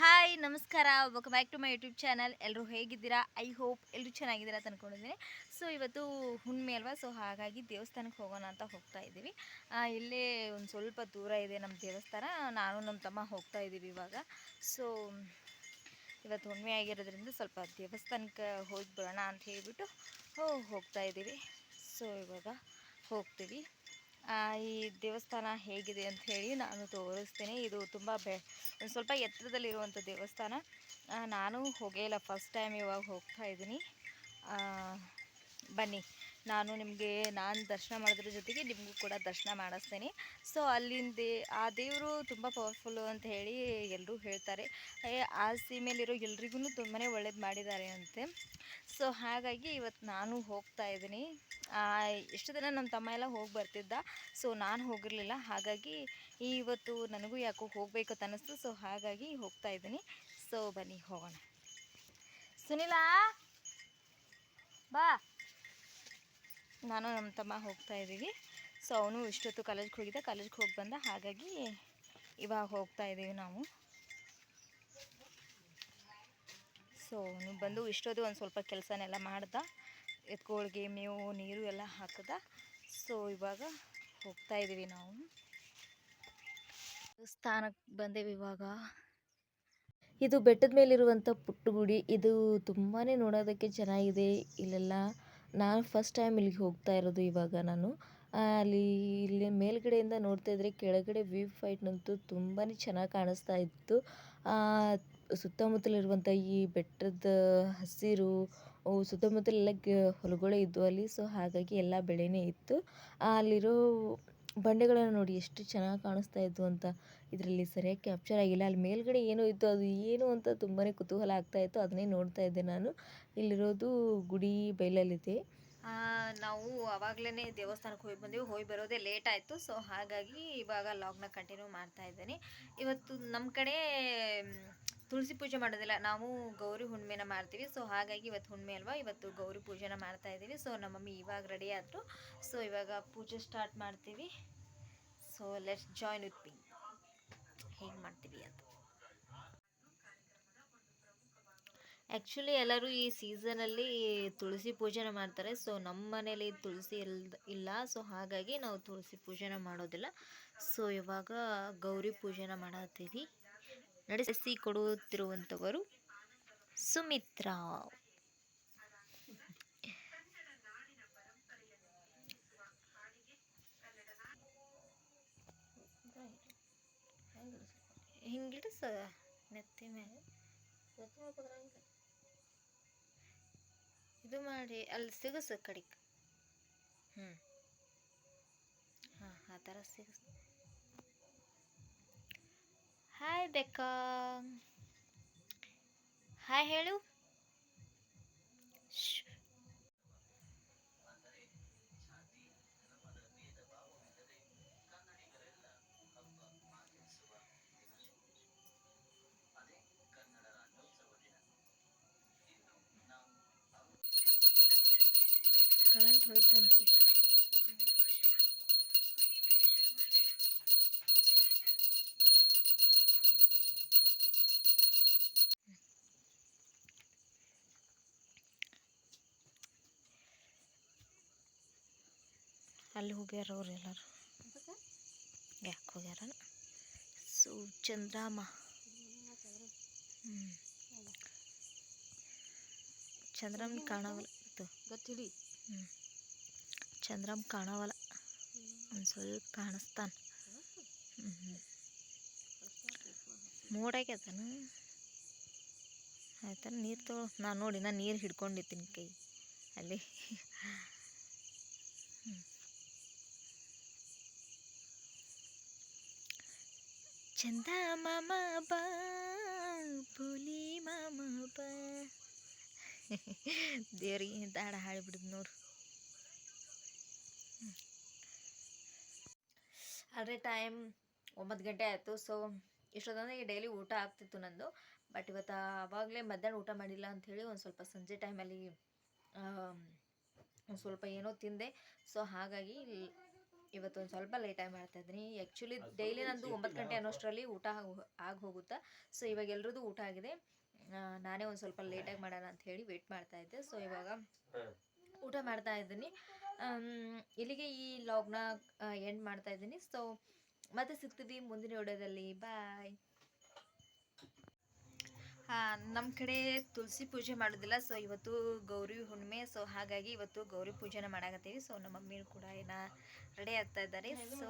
Hi ನಮಸ್ಕಾರ. Welcome back to my YouTube channel ಎಲ್ಲರೂ ಹೇಗಿದ್ದೀರಾ? ಐ ಹೋಪ್ ಎಲ್ಲರೂ ಚೆನ್ನಾಗಿದ್ದೀರಾ ಅಂತ ಅಂದ್ಕೊಂಡಿದ್ದೀನಿ ಸೊ ಇವತ್ತು ಹುಣ್ಣಿಮೆ ಅಲ್ವಾ? ಸೊ ಹಾಗಾಗಿ ದೇವಸ್ಥಾನಕ್ಕೆ ಹೋಗೋಣ ಅಂತ ಹೋಗ್ತಾ ಇದ್ದೀವಿ. ಇಲ್ಲೇ ಒಂದು ಸ್ವಲ್ಪ ದೂರ ಇದೆ ನಮ್ಮ ದೇವಸ್ಥಾನ. ನಾನು ನಮ್ಮ ತಮ್ಮ ಹೋಗ್ತಾ ಇದ್ದೀವಿ ಇವಾಗ. ಸೊ ಇವತ್ತು ಹುಣ್ಣಿಮೆ ಆಗಿರೋದ್ರಿಂದ ಸ್ವಲ್ಪ ದೇವಸ್ಥಾನಕ್ಕೆ ಹೋಗಿ ಬರೋಣ ಅಂತ ಹೇಳಿಬಿಟ್ಟು ಹೋಗ್ತಾ ಇದ್ದೀವಿ. ಸೊ ಇವಾಗ ಹೋಗ್ತೀವಿ. ಈ ದೇವಸ್ಥಾನ ಹೇಗಿದೆ ಅಂತ ಹೇಳಿ ನಾನು ತೋರಿಸ್ತೇನೆ. ಇದು ತುಂಬ ಬೆ, ಒಂದು ಸ್ವಲ್ಪ ಎತ್ತರದಲ್ಲಿರುವಂಥ ದೇವಸ್ಥಾನ. ನಾನು ಹೋಗೇ ಇಲ್ಲ. ಫಸ್ಟ್ ಟೈಮ್ ಇವಾಗ ಹೋಗ್ತಾ ಇದ್ದೀನಿ. ಬನ್ನಿ. ನಾನು ನಿಮಗೆ, ನಾನು ದರ್ಶನ ಮಾಡೋದ್ರ ಜೊತೆಗೆ ನಿಮಗೂ ಕೂಡ ದರ್ಶನ ಮಾಡಿಸ್ತೀನಿ. ಸೊ ಅಲ್ಲಿಂದ ಆ ದೇವರು ತುಂಬ ಪವರ್ಫುಲ್ಲು ಅಂತ ಹೇಳಿ ಎಲ್ಲರೂ ಹೇಳ್ತಾರೆ. ಆ ಸೀಮೆಯಲ್ಲಿರೋ ಎಲ್ರಿಗೂ ತುಂಬಾ ಒಳ್ಳೇದು ಮಾಡಿದ್ದಾರೆ ಅಂತೆ. ಸೊ ಹಾಗಾಗಿ ಇವತ್ತು ನಾನು ಹೋಗ್ತಾ ಇದ್ದೀನಿ. ಎಷ್ಟು ದಿನ ನಮ್ಮ ತಮ್ಮ ಎಲ್ಲ ಹೋಗಿ ಬರ್ತಿದ್ದ? ಸೊ ನಾನು ಹೋಗಿರಲಿಲ್ಲ. ಹಾಗಾಗಿ ಇವತ್ತು ನನಗೂ ಯಾಕೋ ಹೋಗಬೇಕು ಅನ್ನಿಸ್ತು ಸೊ ಹಾಗಾಗಿ ಹೋಗ್ತಾ ಇದ್ದೀನಿ. ಸೊ ಬನ್ನಿ ಹೋಗೋಣ. ಸುನಿಲಾ, ಬಾ. ನಾನು ನಮ್ಮ ತಮ್ಮ ಹೋಗ್ತಾ ಇದ್ದೀವಿ. ಸೊ ಅವನು ಇಷ್ಟೊತ್ತು ಕಾಲೇಜ್ಗೆ ಹೋಗಿದ್ದ. ಕಾಲೇಜ್ಗೆ ಹೋಗಿ ಬಂದ ಹಾಗಾಗಿ ಇವಾಗ ಹೋಗ್ತಾ ಇದ್ದೀವಿ ನಾವು. ಸೊ ಅವನು ಬಂದು ಇಷ್ಟೊತ್ತು ಒಂದು ಸ್ವಲ್ಪ ಕೆಲಸನೆಲ್ಲ ಮಾಡ್ದ. ಎತ್ಕೊಳ್ಗೆ, ಮೇವು, ನೀರು ಎಲ್ಲ ಹಾಕದ. ಸೊ ಇವಾಗ ಹೋಗ್ತಾ ಇದ್ದೀವಿ ನಾವು. ಸ್ಥಾನಕ್ಕೆ ಬಂದೇವಿ ಇವಾಗ. ಇದು ಬೆಟ್ಟದ ಮೇಲಿರುವಂಥ ಪುಟ್ಟಗುಡಿ. ಇದು ತುಂಬಾ ನೋಡೋದಕ್ಕೆ ಚೆನ್ನಾಗಿದೆ. ಇಲ್ಲೆಲ್ಲ ನಾನು ಫಸ್ಟ್ ಟೈಮ್ ಇಲ್ಲಿಗೆ ಹೋಗ್ತಾ ಇರೋದು ಇವಾಗ ನಾನು. ಅಲ್ಲಿ, ಇಲ್ಲಿ ಮೇಲ್ಗಡೆಯಿಂದ ನೋಡ್ತಾ ಇದ್ರೆ ಕೆಳಗಡೆ ವ್ಯೂ ಫೈಟ್ನಂತೂ ತುಂಬಾ ಚೆನ್ನಾಗಿ ಕಾಣಿಸ್ತಾ ಇತ್ತು. ಸುತ್ತಮುತ್ತಲಿರುವಂಥ ಈ ಬೆಟ್ಟದ ಹಸಿರು ಸುತ್ತಮುತ್ತಲೆಲ್ಲ ಗ, ಹೊಲಗಳೇ ಇದ್ದವು ಅಲ್ಲಿ. ಸೊ ಹಾಗಾಗಿ ಎಲ್ಲ ಬೆಳೆನೇ ಇತ್ತು. ಅಲ್ಲಿರೋ ಬಂಡೆಗಳನ್ನು ನೋಡಿ ಎಷ್ಟು ಚೆನ್ನಾಗಿ ಕಾಣಿಸ್ತಾ ಇದ್ವು ಅಂತ ಇದರಲ್ಲಿ ಸರಿಯಾಗಿ ಕ್ಯಾಪ್ಚರ್ ಆಗಿಲ್ಲ. ಅಲ್ಲಿ ಮೇಲ್ಗಡೆ ಏನೋ ಇತ್ತು, ಅದು ಏನು ಅಂತ ತುಂಬಾ ಕುತೂಹಲ ಆಗ್ತಾ ಇತ್ತು. ಅದನ್ನೇ ನೋಡ್ತಾ ಇದ್ದೆ ನಾನು. ಇಲ್ಲಿರೋದು ಗುಡಿ ಬೈಲಲ್ಲಿದೆ ನಾವು ಅವಾಗಲೇ ದೇವಸ್ಥಾನಕ್ಕೆ ಹೋಗಿ ಬಂದೀವಿ. ಹೋಗಿ ಬರೋದೇ ಲೇಟ್ ಆಯಿತು. ಸೊ ಹಾಗಾಗಿ ಇವಾಗ ಲಾಗ್ನ ಕಂಟಿನ್ಯೂ ಮಾಡ್ತಾ ಇದ್ದೀನಿ. ಇವತ್ತು ನಮ್ಮ ಕಡೆ ತುಳಸಿ ಪೂಜೆ ಮಾಡೋದಿಲ್ಲ, ನಾವು ಗೌರಿ ಹುಣ್ಣಿಮೆನ ಮಾಡ್ತೀವಿ. ಸೊ ಹಾಗಾಗಿ ಇವತ್ತು ಹುಣ್ಣಿಮೆ ಅಲ್ವಾ? ಇವತ್ತು ಗೌರಿ ಪೂಜೆನ ಮಾಡ್ತಾ ಇದ್ದೀವಿ. ಸೊ ನಮ್ಮ ಮಮ್ಮಿ ಇವಾಗ ರೆಡಿ ಆದರು. ಸೊ ಇವಾಗ ಪೂಜೆ ಸ್ಟಾರ್ಟ್ ಮಾಡ್ತೀವಿ. So let's join with me ಹೇಗೆ ಮಾಡ್ತೀವಿ ಅಂತ. ಆ್ಯಕ್ಚುಲಿ ಎಲ್ಲರೂ ಈ ಸೀಸನಲ್ಲಿ ತುಳಸಿ ಪೂಜೆನ ಮಾಡ್ತಾರೆ. ಸೊ ನಮ್ಮ ಮನೇಲಿ ತುಳಸಿ ಇಲ್, ಇಲ್ಲ. ಸೊ ಹಾಗಾಗಿ ನಾವು ತುಳಸಿ ಪೂಜೆನ ಮಾಡೋದಿಲ್ಲ. ಸೊ ಇವಾಗ ಗೌರಿ ಪೂಜೆನ ಮಾಡತ್ತೀವಿ. ನಡೆಸಿ ಕೊಡುತ್ತಿರುವಂಥವರು ಸುಮಿತ್ರಾ ಹಿಂಗಿಡಿಸ ನೆತ್ತಿ ಮೇಲೆ. ಇದು ಮಾಡಿ ಅಲ್ಲಿ ಸಿಗಸ ಕಡಿಕ್. ಹ್ಞೂ ಹಾಂ, ಆ ಥರ ಸಿಗಸ್ ಹಾಯ್ ಬೆಕ್ಕ ಹಾಯ್ ಹೇಳು ಕರೆಂಟ್ ಕರೆಂಟ್ ಹೋಯ್ತಂತ ಅಲ್ಲಿ ಹೋಗ್ಯಾರ ಅವ್ರು ಎಲ್ಲರೂ. ಯಾಕೆ ಹೋಗ್ಯಾರ ಸೊ ಚಂದ್ರಾಮ ಹ್ಞೂ ಚಂದ್ರಮ್ ಕಾಣವಲ್ಲ ಗಟ್ಟಿಡಿ ಹ್ಞೂ ಚಂದ್ರಮ್ ಕಾಣವಲ್ಲ ಒಂದು ಸ್ವಲ್ಪ ಕಾಣಿಸ್ತಾನ. ಹ್ಞೂ ಮೋಡಾಗ್ಯದನು? ಆಯ್ತಾನ ನೀರು ತಗೋ ನಾನು ನೋಡಿ ನಾನು ನೀರು ಹಿಡ್ಕೊಂಡಿದ್ದೀನಿ ಕೈ. ಅಲ್ಲಿ. ಚಂದ ಮಾಮ ಬಾ, ಪುಲಿ ಮಾಮ ಬಾ. ದೇವ್ರಿಗೆ ದಾಡ ಹಾಡಿಬಿಡ್ದು ನೋಡು. ಆದರೆ ಟೈಮ್ ಒಂಬತ್ತು ಗಂಟೆ ಆಯಿತು ಸೊ ಇಷ್ಟೊತ್ತಂದ್ರೆ ಡೈಲಿ ಊಟ ಆಗ್ತಿತ್ತು ನಂದು. ಬಟ್ ಇವತ್ತು ಆವಾಗಲೇ ಮಧ್ಯಾಹ್ನ ಊಟ ಮಾಡಿಲ್ಲ ಅಂಥೇಳಿ ಒಂದು ಸ್ವಲ್ಪ ಸಂಜೆ ಟೈಮಲ್ಲಿ ಒಂದು ಸ್ವಲ್ಪ ಏನೋ ತಿಂದೆ. ಸೊ ಹಾಗಾಗಿ ಇವತ್ತು ಒಂದು ಸ್ವಲ್ಪ ಲೇಟಾಗಿ ಮಾಡ್ತಾ ಇದ್ದೀನಿ. ಆ್ಯಕ್ಚುಲಿ ಡೈಲಿ ನಂದು ಒಂಬತ್ತು ಗಂಟೆ ಅನ್ನೋಷ್ಟರಲ್ಲಿ ಊಟ ಆಗಿ ಹೋಗುತ್ತಾ ಸೊ ಇವಾಗ ಎಲ್ರದ್ದು ಊಟ ಆಗಿದೆ. ನಾನೇ ಒಂದು ಸ್ವಲ್ಪ ಲೇಟಾಗಿ ಮಾಡೋಣ ಅಂತ ಹೇಳಿ ವೆಯ್ಟ್ ಮಾಡ್ತಾ ಇದ್ದೆ. ಸೊ ಇವಾಗ ಊಟ ಮಾಡ್ತಾ ಇದ್ದೀನಿ. ಇಲ್ಲಿಗೆ ಈ ಲಾಗ್ನ ಎಂಡ್ ಮಾಡ್ತಾ ಇದ್ದೀನಿ. ಸೊ ಮತ್ತೆ ಸಿಗ್ತೀವಿ ಮುಂದಿನ ವಿಡಿಯೋದಲ್ಲಿ. ಬಾಯ್ ನಮ್ಮ ಕಡೆ ತುಳಸಿ ಪೂಜೆ ಮಾಡೋದಿಲ್ಲ ಸೊ ಇವತ್ತು ಗೌರಿ ಹುಣ್ಣಿಮೆ ಸೊ ಹಾಗಾಗಿ ಇವತ್ತು ಗೌರಿ ಪೂಜೆನ ಮಾಡಾಕತ್ತೀವಿ ಸೊ ನಮ್ಮ ಮಮ್ಮಿ ಕೂಡ ಏನ ರೆಡಿ ಆಗ್ತಾ ಇದ್ದಾರೆ ಸೊ